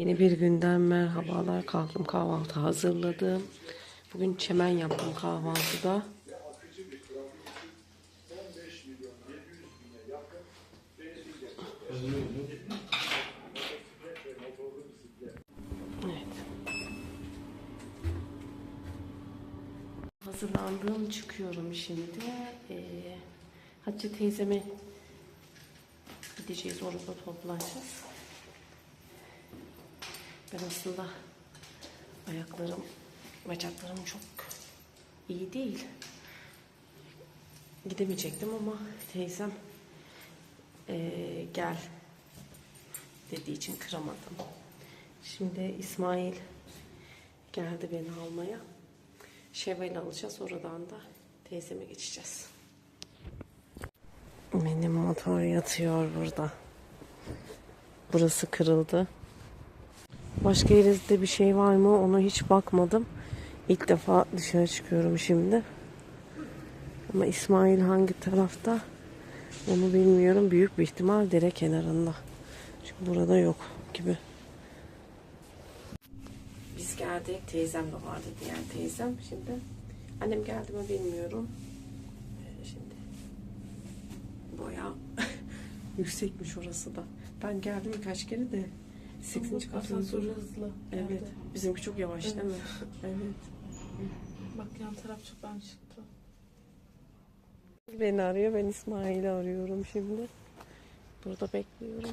Yeni bir günden merhabalar. Kalktım kahvaltı hazırladım. Bugün çemen yaptım kahvaltıda. Evet. Hazırlandım, çıkıyorum şimdi. Ee, Hatice teyzeme gideceğiz, orada toplanacağız. Ben aslında ayaklarım, bacaklarım çok iyi değil. Gidemeyecektim ama teyzem eee, gel dediği için kıramadım. Şimdi İsmail geldi beni almaya. Şevval'i alacağız. Oradan da teyzeme geçeceğiz. Benim motor yatıyor burada. Burası kırıldı. Başka yerinizde bir şey var mı? Ona hiç bakmadım. İlk defa dışarı çıkıyorum şimdi. Ama İsmail hangi tarafta? Onu bilmiyorum. Büyük bir ihtimal dere kenarında. Çünkü burada yok gibi. Biz geldik. Teyzem de vardı diğer teyzem. Şimdi annem geldi mi bilmiyorum. Ee, Şimdi boya yüksekmiş orası da. Ben geldim birkaç kere de 8. katın Asansör hızlı. Evet. Bizimki çok yavaş değil mi? Evet. Bak yan taraf çoktan çıktı. Beni arıyor. Ben İsmail'i arıyorum şimdi. Burada bekliyorum.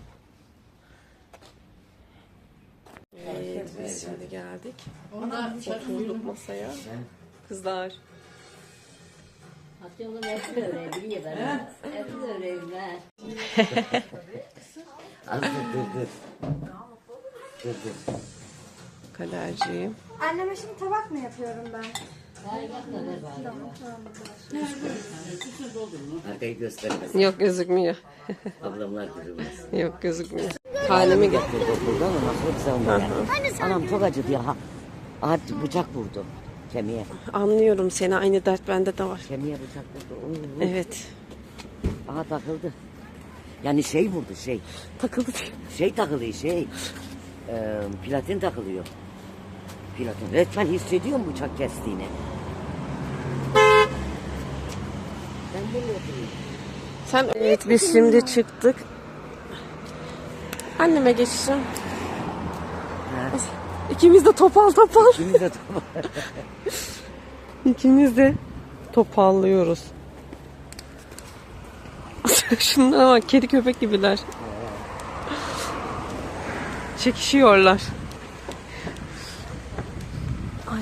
Evet, biz şimdi geldik. Oturduk masaya. Kızlar. Atıyorum hepsi öyle biliyor ben. Hepsi öyle ben. Az dur dur dur. Kaderciğim. Anneme şimdi tabak mı yapıyorum ben? Arkayı göstermesin. Yok gözükmüyor. Ablamlar görürmez. Yok gözükmüyor. Ama güzel olmuyor yani. Anam çok acıdı ya. Aha bıçak vurdu. Kemiğe. Anlıyorum seni. Aynı dert bende de var. Kemiğe bıçak vurdu. Oy, oy. Evet. Aha takıldı. Yani şey vurdu şey. Takıldı. Şey takılıyor şey. Ee, platin takılıyor. Platin. Resmen hissediyorum bıçak kestiğini. Ben böyle. Sen evet biz şimdi çıktık. Anneme geçeceğim. İkimiz de topal topal. Şimdi de tamam. İkimiz de topallıyoruz. Şunlara bak kedi köpek gibiler. Çekişiyorlar. Ay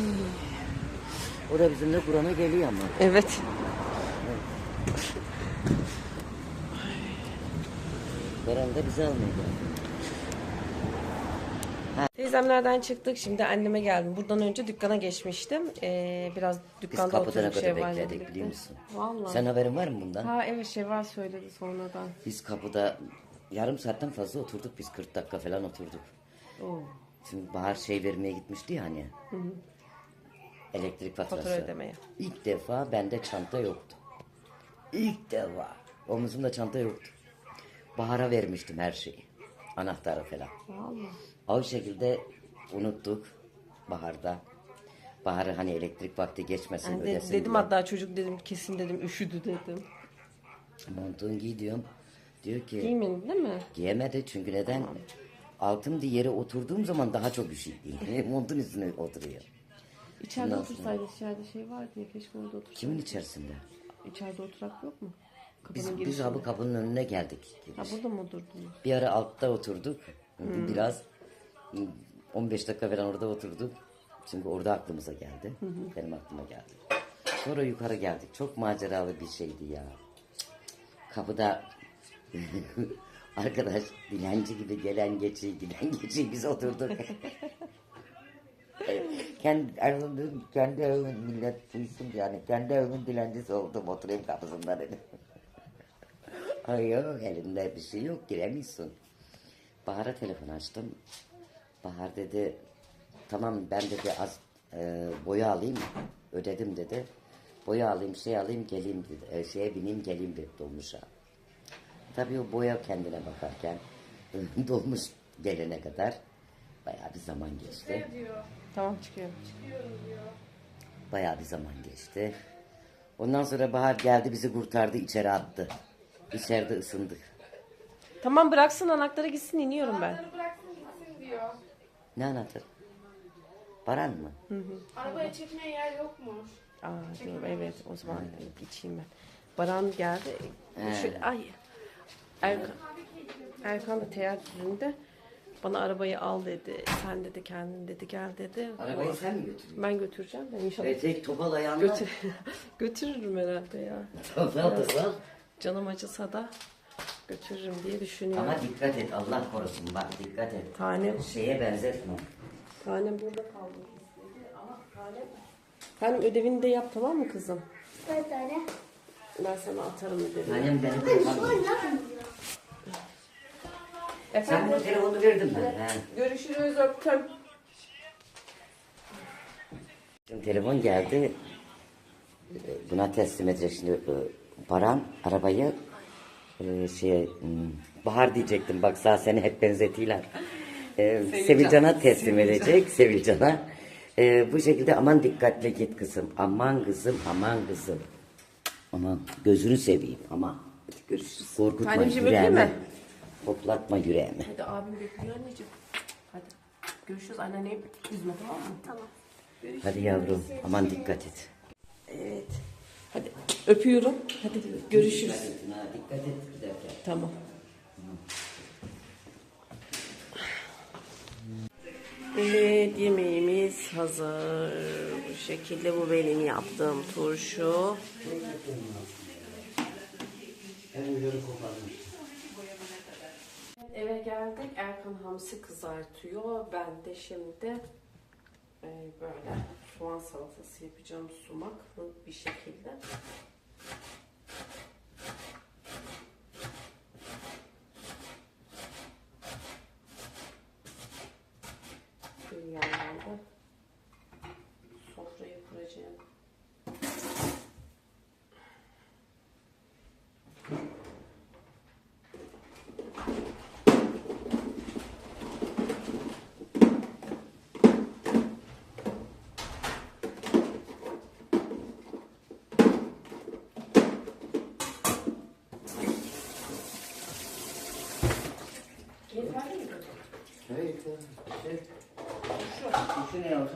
O da bizimle Kur'an'a geliyor ama. evet. Beren de bizi geldi. Teyzemlerden çıktık. Şimdi anneme geldim. Buradan önce dükkana geçmiştim. Ee, biraz Biz dükkanda kapıda ne oturduk kadar Şevval'le bekledik birlikte. biliyor musun? Vallahi. Sen haberin var mı bundan? Ha evet Şevval söyledi sonradan. Biz kapıda yarım saatten fazla oturduk biz 40 dakika falan oturduk. Oo. Şimdi Bahar şey vermeye gitmişti ya hani. Elektrik faturası. Fatura ödemeye. İlk defa bende çanta yoktu. İlk defa. Omuzumda çanta yoktu. Bahar'a vermiştim her şeyi. Anahtarı falan. Vallahi. O şekilde unuttuk Bahar'da. Bahar'ı hani elektrik vakti geçmesin Ben de- ödesin dedim diye. hatta çocuk dedim kesin dedim üşüdü dedim. Montunu giy diyorum. Diyor ki Giymedin değil mi? Giyemedi çünkü neden? Altım diye yere oturduğum zaman daha çok üşüdü. Montun üstüne oturuyor. İçeride Ondan sonra- otursaydı içeride şey var diye keşke orada otursaydı. Kimin içerisinde? İçeride oturak yok mu? Kapının Biz, biz girişinde. abi kapının önüne geldik. Ha burada mı oturdunuz? Bir ara altta oturduk. Biraz 15 dakika falan orada oturduk. Çünkü orada aklımıza geldi. Benim aklıma geldi. Sonra yukarı geldik. Çok maceralı bir şeydi ya. Kapıda arkadaş dilenci gibi gelen geçi giden geçi biz oturduk. kendi, evim, kendi evimin millet duysun yani kendi evimin dilencisi oldum oturayım kapısında dedim. Ay yok elimde bir şey yok giremiyorsun. Bahar'a telefon açtım. Bahar dedi tamam ben dedi az e, boya alayım ödedim dedi. Boya alayım şey alayım geleyim dedi. E, şeye bineyim geleyim dedi dolmuşa. Tabii o boya kendine bakarken dolmuş gelene kadar Bayağı bir zaman geçti. Tamam çıkıyorum. Bayağı bir zaman geçti. Ondan sonra Bahar geldi bizi kurtardı içeri attı. İçeride ısındık. Tamam bıraksın anahtarı gitsin iniyorum ben. Bıraksın gitsin diyor. Ne anlatır? Baran mı? Arabaya çekmeye yer yokmuş. Aa diyorum evet o zaman içeyim ben. Baran geldi. Şu, ay. Erkan, Erkan da teyakkuzunda bana arabayı al dedi. Sen dedi kendin dedi gel dedi. Arabayı sen mi götürüyorsun? Ben götüreceğim ben inşallah. Evet, tek topal ayağınla. Götür, götürürüm herhalde ya. Topal topal. Canım acısa da götürürüm diye düşünüyorum. Ama dikkat et Allah korusun bak dikkat et. Tanem, Şeye benzetme. tanem burada istedi ama tanem... Tanem ödevini de yap tamam mı kızım? Dört tane. Ben sana atarım ödevini. Annem beni kullanmıyor. Sen Efendim? bu telefonu verdin. He. Görüşürüz öptüm. Şimdi telefon geldi. Buna teslim edecek şimdi. e, Baran arabayı e, şey hmm, Bahar diyecektim bak sağ seni hep benzetiyorlar. Ee, Sevilcan'a teslim edecek Sevilcan'a. Ee, bu şekilde aman dikkatli git kızım. Aman kızım aman kızım. Aman gözünü seveyim. Hadi görüşürüz. Korkutma Tanemciğim, öpeyim yüreğimi. mi? Hoplatma yüreğimi. Hadi abim bekliyor anneciğim. Hadi. Görüşürüz anneanneyi üzme tamam mı? Tamam. Hadi yavrum aman dikkat et. Evet. Hadi öpüyorum. Hadi görüşürüz. Ha, dikkat et giderken. Tamam. Evet yemeğimiz hazır. Şekilde bu benim yaptığım turşu. Eve geldik. Erkan hamsi kızartıyor. Ben de şimdi e, böyle soğan salatası yapacağım sumaklı bir şekilde. Bir yandan da sofrayı kuracağım. Yeterli mi? Evet. Şey, şu ne yavrum?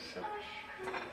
Erkan bayağı yedi turşu.